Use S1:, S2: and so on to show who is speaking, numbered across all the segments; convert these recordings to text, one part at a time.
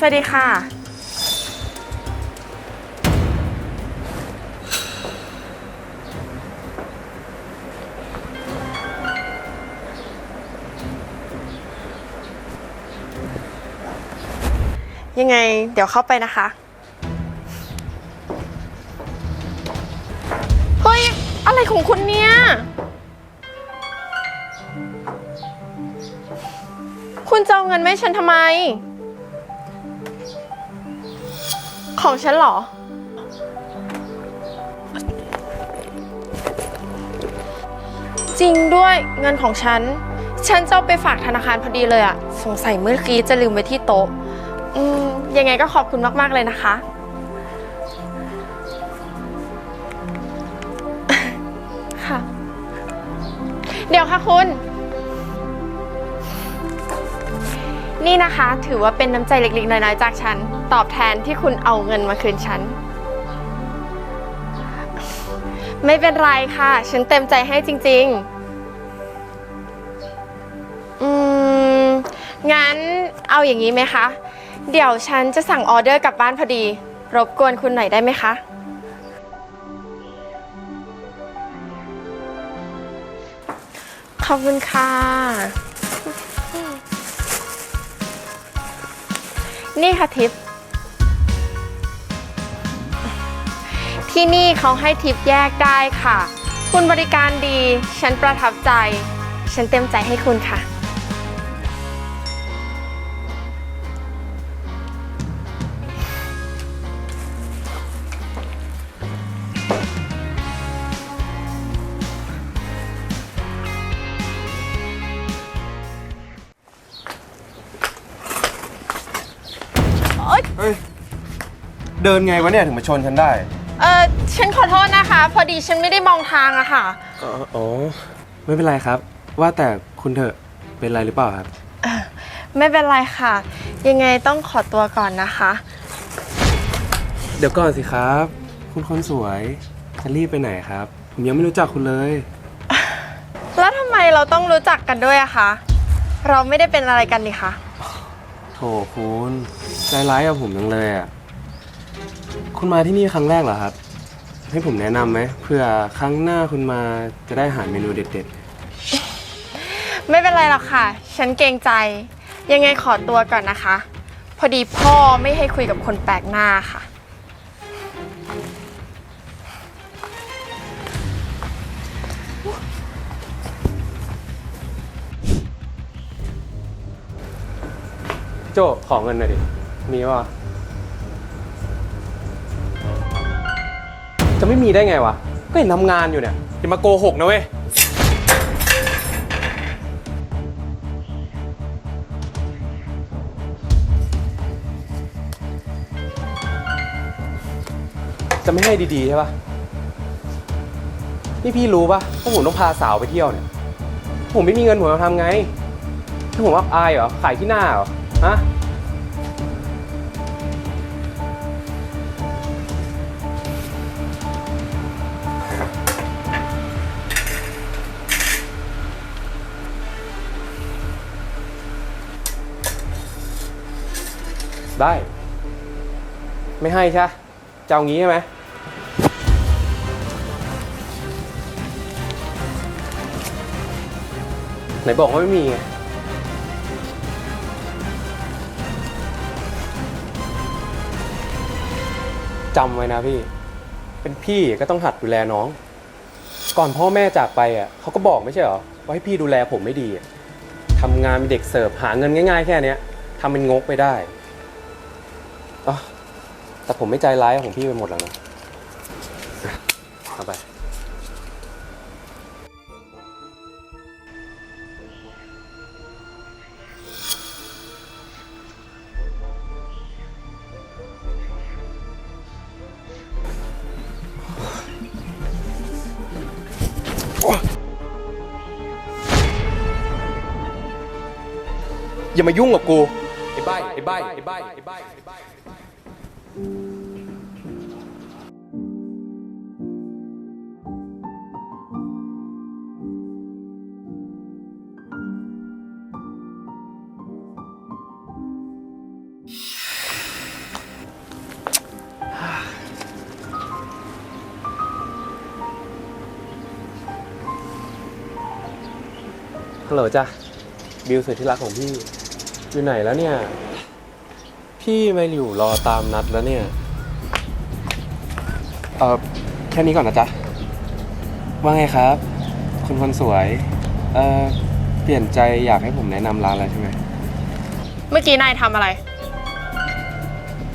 S1: สวัสดีค่ะ ยังไงเดี๋ยวเข้าไปนะคะ เฮ้ย อะไรของคุณเนี่ย คุณจะเอาเงินไม่ฉันทำไม ของฉันเหรอ จริงด้วยเงินของฉัน ฉันจะเอาไปฝากธนาคารพอดีเลยอะสงสัยเมื่อกี้จะลืมไว้ที่โต๊ะ อืม ยังไงก็ขอบคุณมาก ๆ เลยนะคะ ค่ะ เดี๋ยวค่ะคุณ นี่นะคะ ถือว่าเป็นน้ำใจเล็กๆน้อยๆจากฉัน ตอบแทนที่คุณเอาเงินมาคืนฉัน ไม่เป็นไรค่ะ ฉันเต็มใจให้จริง ๆ อืม งั้นเอาอย่างนี้ไหมคะ เดี๋ยวฉันจะสั่งออเดอร์กลับบ้านพอดี รบกวนคุณหน่อยได้ไหมคะ ขอบคุณค่ะ นี่ค่ะทิป ที่นี่เขาให้ทิปแยกได้ค่ะ คุณบริการดี ฉันประทับใจ ฉันเต็มใจให้คุณค่ะ
S2: เฮ้ยเดินไงวะเนี่ยถึงมาชนฉันได้
S1: เออฉันขอโทษนะคะ พอดีฉันไม่ได้มองทางอะค่ะ
S2: อ๋ออ๋อไม่เป็นไรครับ ว่าแต่คุณเถอะเป็นไรหรือเปล่าครับ
S1: ไม่เป็นไรค่ะ ยังไงต้องขอตัวก่อนนะคะ
S2: เดี๋ยวก่อนสิครับ คุณคนสวยจะรีบไปไหนครับ ผมยังไม่รู้จักคุณเลย
S1: แล้วทำไมเราต้องรู้จักกันด้วยอะคะ เราไม่ได้เป็นอะไรกันนี่คะ
S2: โถคุณใจร้ายกับผมจังเลยอะ คุณมาที่นี่ครั้งแรกเหรอครับ ให้ผมแนะนำไหมเพื่อครั้งหน้าคุณมาจะได้หาเมนูเด็ด
S1: ไม่เป็นไรหรอกค่ะ ฉันเกรงใจ ยังไงขอตัวก่อนนะคะ พอดีพ่อไม่ให้คุยกับคนแปลกหน้าค่ะ
S2: ๆพี่โจขอเงินหน่อยดิ มีวะ ไม่มีได้ไงวะ ก็เห็นทำงานอยู่เนี่ย อย่ามาโกหกนะเว้ย จะไม่ให้ดีๆใช่ปะนี่พี่รู้ปะว่าผมต้องพาสาวไปเที่ยวเนี่ย ผมไม่มีเงินผมจะทำไงถ้าผมอับอายเหรอ ขายที่หน้าเหรอ ฮะ ได้ ไม่ให้ใช่จะเอางี้ใช่ไหมไหนบอกว่าไม่มีไงจำไว้นะพี่ เป็นพี่ก็ต้องหัดดูแลน้อง ก่อนพ่อแม่จากไปอะเขาก็บอกไม่ใช่เหรอว่าให้พี่ดูแลผมไม่ดีทำงานเป็นเด็กเสิร์ฟหาเงินง่ายๆแค่นี้ทำเป็นงกไปได้ อ๋อแต่ผมไม่ใจร้ายของพี่ไปหมดแล้วนะเอาไป อย่ามายุ่งกับกูไอ้ใบไอ้ใบไอ้ใบไอ้ใบไอ้ใบ ฮัลโหลจ้ะบิวสุดที่รักของพี่ อยู่ไหนแล้วเนี่ย พี่มาอยู่รอตามนัดแล้วเนี่ย เออแค่นี้ก่อนนะจ๊ะ ว่าไงครับ คุณคนสวย เออเปลี่ยนใจอยากให้ผมแนะนำร้านอะไรใช่ไหม
S1: เมื่อกี้นายทำอะไร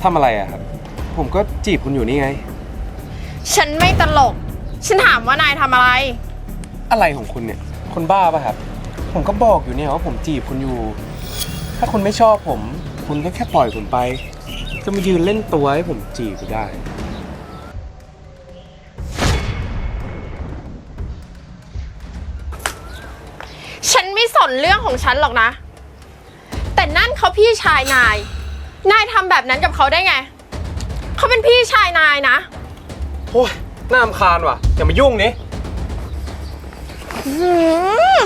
S2: ทำอะไรอะครับ ผมก็จีบคุณอยู่นี่ไง
S1: ฉันไม่ตลก ฉันถามว่านายทำอะไร
S2: อะไรของคุณเนี่ย คนบ้าป่ะครับ ผมก็บอกอยู่เนี่ยว่าผมจีบคุณอยู่ ถ้าคุณไม่ชอบผม คุณก็แค่ปล่อยผมไป จะมายืนเล่นตัวให้ผมจีบอยู่ได้
S1: ฉันไม่สนเรื่องของฉันหรอกนะ แต่นั่นเขาพี่ชายนาย นายทำแบบนั้นกับเขาได้ไง เขาเป็นพี่ชายนายนะ
S2: โอ้ยน่ารำคาญว่ะ อย่ามายุ่งนี่
S1: หืม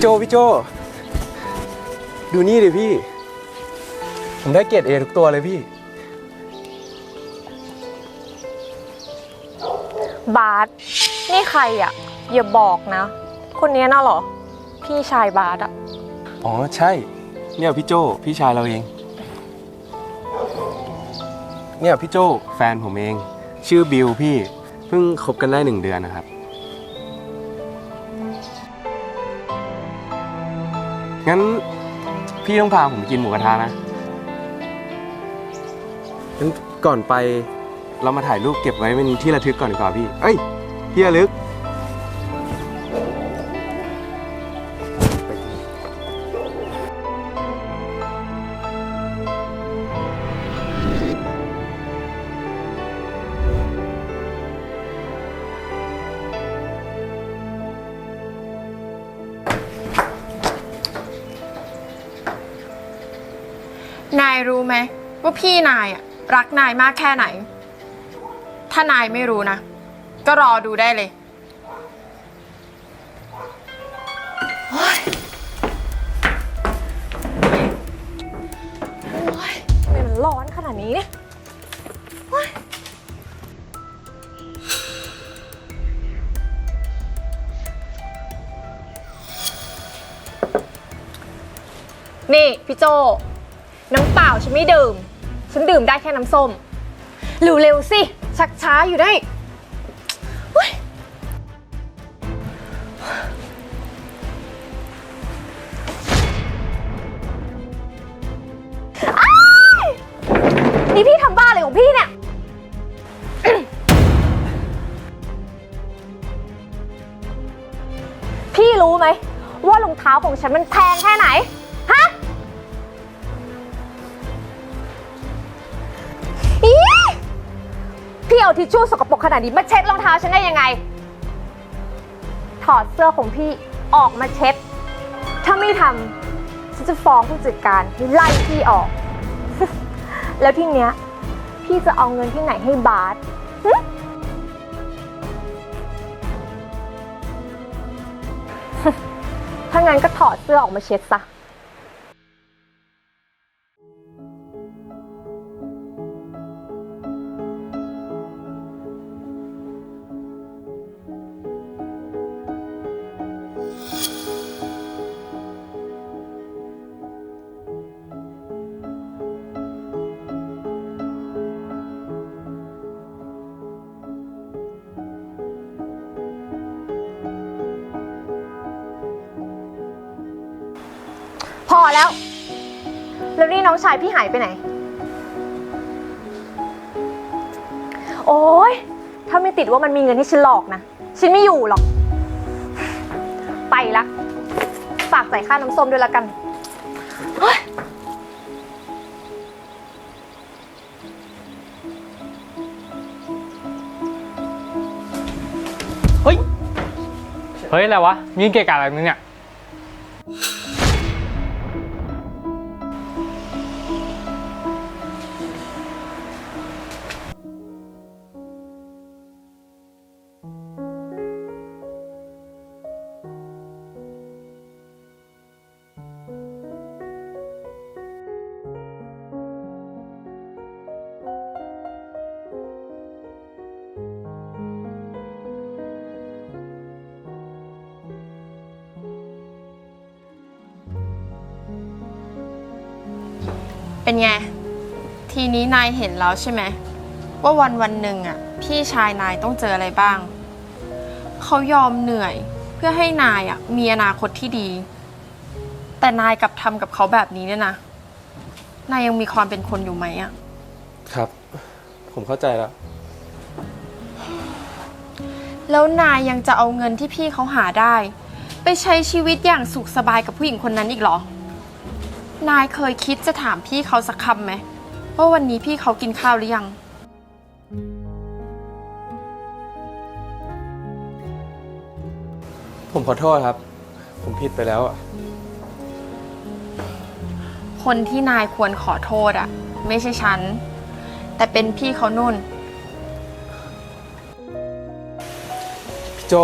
S2: พี่โจพี่โจ ดูนี่ดิพี่ ผมได้เกรดเอทุกตัวเลยพี่
S3: บาสนี่ใครอะ อย่าบอกนะ คนนี้น่ะเหรอ พี่ชายบาสอะ
S2: อ๋อใช่ เนี่ยพี่โจพี่ชายเราเอง เนี่ยพี่โจแฟนผมเอง ชื่อบิวพี่ เพิ่งคบกันได้หนึ่งเดือนนะครับ งั้นพี่ต้องพาผมกินหมูกระทะนะ งั้นก่อนไปเรามาถ่ายรูปเก็บไว้เป็นที่ระทึกก่อนดีกว่าพี่ เอ้ย ที่ระลึก
S1: ไหมว่าพี่นายอะรักนายมากแค่ไหน ถ้านายไม่รู้นะ ก็รอดูได้เลย
S3: ทำไมมันร้อนขนาดนี้เนี่ยโอ๊ยนี่พี่โจ น้ำเปล่าฉันไม่ดื่ม ฉันดื่มได้แค่น้ำส้มเร็วๆสิ ชักช้าอยู่ได้โอ๊ยอ้ายนี่พี่ทำบ้าอะไรของพี่เนี่ย พี่รู้ไหมว่ารองเท้าของฉันมันแพงแค่ไหน เอาทิชชู่สกปรกขนาดนี้มาเช็ดรองเท้าฉันได้ยังไง ถอดเสื้อของพี่ออกมาเช็ด ถ้าไม่ทำฉันจะฟ้องผู้จัดการให้ไล่พี่ออก แล้วทีเนี้ย พี่จะเอาเงินที่ไหนให้บาสถ้างั้นก็ถอดเสื้อออกมาเช็ดซะ พอแล้ว แล้วนี่น้องชายพี่หายไปไหน โอ้ยถ้าไม่ติดว่ามันมีเงินให้ฉันหลอกนะ ฉันไม่อยู่หรอก ไปละฝากใส่ค่าน้ำส้มด้วยละกัน
S4: เฮ้ย เฮ้ย อะไรวะ มีเกะกะอะไรมึงเนี่ย
S1: เป็นไง ทีนี้นายเห็นแล้วใช่ไหม ว่าวันวันหนึ่งอะ พี่ชายนายต้องเจออะไรบ้าง เขายอมเหนื่อยเพื่อให้นายอะ มีอนาคตที่ดี แต่นายกลับทำกับเขาแบบนี้เนี่ยนะ นายยังมีความเป็นคนอยู่ไหมอะ
S2: ครับ ผมเข้าใจแล้ว
S1: แล้วนายยังจะเอาเงินที่พี่เขาหาได้ ไปใช้ชีวิตอย่างสุขสบายกับผู้หญิงคนนั้นอีกเหรอ นายเคยคิดจะถามพี่เขาสักคำไหมว่าวันนี้พี่เขากินข้าวหรือยัง
S2: ผมขอโทษครับ ผมผิดไปแล้วอะ
S1: คนที่นายควรขอโทษอะไม่ใช่ฉัน แต่เป็นพี่เขานุ่น
S2: พี่โจ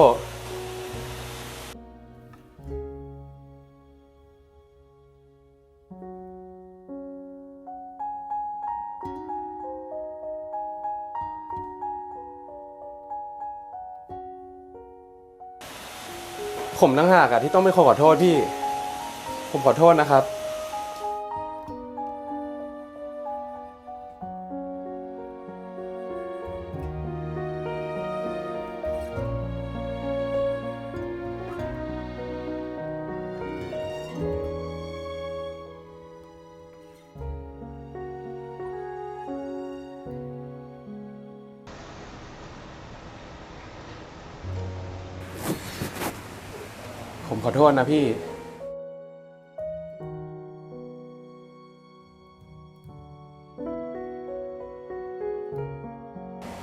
S2: ผมตั้งหากอะที่ต้องไป็นคนขอโทษพี่ ผมขอโทษนะครับ ขอโทษนะพี่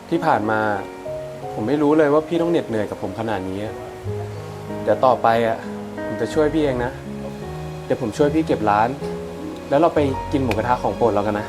S2: ที่ผ่านมา ผมไม่รู้เลยว่าพี่ต้องเหน็ดเหนื่อยกับผมขนาดนี้ เดี๋ยวต่อไปอะ ผมจะช่วยพี่เองนะ เดี๋ยวผมช่วยพี่เก็บร้าน แล้วเราไปกินหมูกระทะของโปรดเรากันนะ